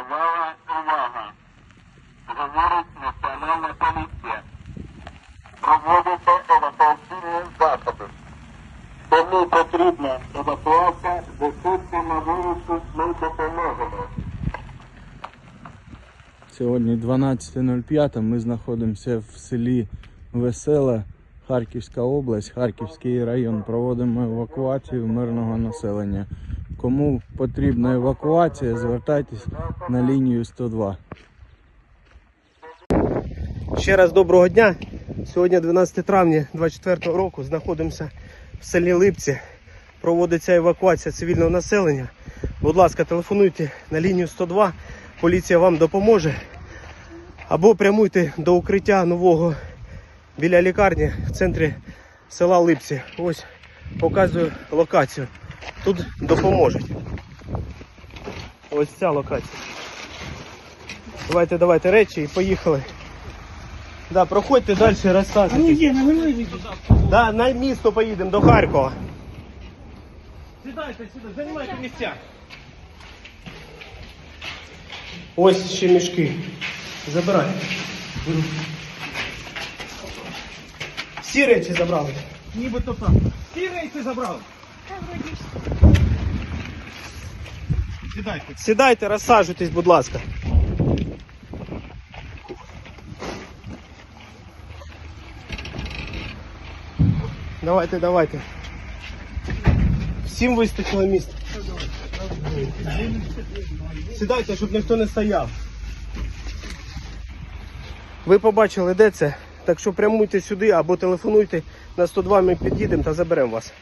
Увага, увага. Говорить національна поліція. Проводиться евакуаційні заходи. Кому потрібна евакуація, виходьте на вулицю, ми допоможемо. Сьогодні 12.05. Ми знаходимося в селі Весела, Харківська область, Харківський район. Проводимо евакуацію мирного населення. Кому потрібна евакуація, звертайтесь на лінію 102. Ще раз доброго дня. Сьогодні 12 травня 2024 року знаходимося в селі Липці. Проводиться евакуація цивільного населення. Будь ласка, телефонуйте на лінію 102. Поліція вам допоможе. Або прямуйте до укриття нового біля лікарні в центрі села Липці. Ось показую локацію. Тут допоможуть. Ось ця локація. Давайте, давайте речі і поїхали. Да, проходьте далі, розказуйте. Да, на місто поїдемо до Харкова. Сідайте сюди, займайте місця. Ось ще мішки. Забирай. Всі речі забрали. Нібито так. Всі речі забрали. Сідайте. Сідайте, розсаджуйтесь, будь ласка. Давайте, давайте. Всім вистачило місця. Сідайте, щоб ніхто не стояв. Ви побачили, де це? Так що прямуйте сюди або телефонуйте на 102, ми під'їдемо та заберемо вас.